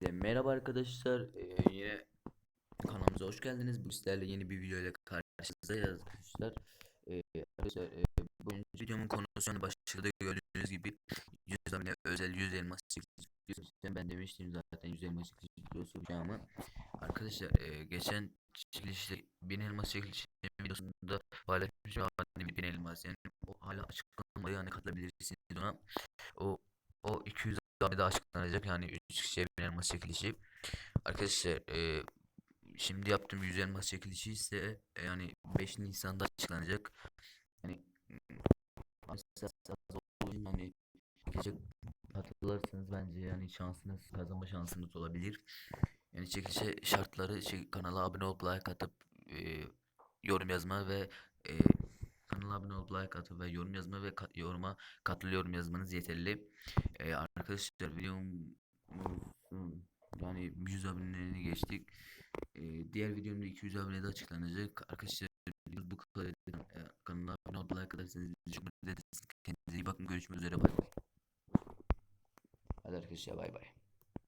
Merhaba arkadaşlar. Ee, yine kanalımıza hoş geldiniz. Bu sizlerle yeni bir video ile karşınızdayız arkadaşlar. Ee, arkadaşlar e, bu videomun konusu hani başlıkta gördüğünüz gibi 100 abone özel 100 elmas çekilişi. Ben demiştim zaten 100 elmas videosu yapacağımı. Arkadaşlar e, geçen çekilişte 1000 elmas çekilişi videosunda paylaşmışım. Hani 1000 elmas yani o hala açıklanmadı yani katılabilirsiniz ona. O o 200 de açıklanacak yani 3 kişiye bir elmas çekilişi. Arkadaşlar e, şimdi yaptığım 100 elmas çekilişi ise e, yani 5 Nisan'da açıklanacak. Yani yani gece hatırlarsınız bence yani şansınız kazanma şansınız olabilir. Yani çekilişe şartları şey, kanala abone olup like atıp e, yorum yazma ve e, kanala abone olup like atıp ve yorum yazma ve ka- yoruma katılıyorum yazmanız yeterli. Ee, arkadaşlar videom yani 100 abonelerini geçtik. Ee, diğer videomda 200 abonede açıklanacak. Arkadaşlar bu kadar. Ee, kanala abone olup like atarsanız çok mutlu ederiz. Kendinize iyi bakın. Görüşmek üzere. Bay bay. Hadi arkadaşlar bay bay.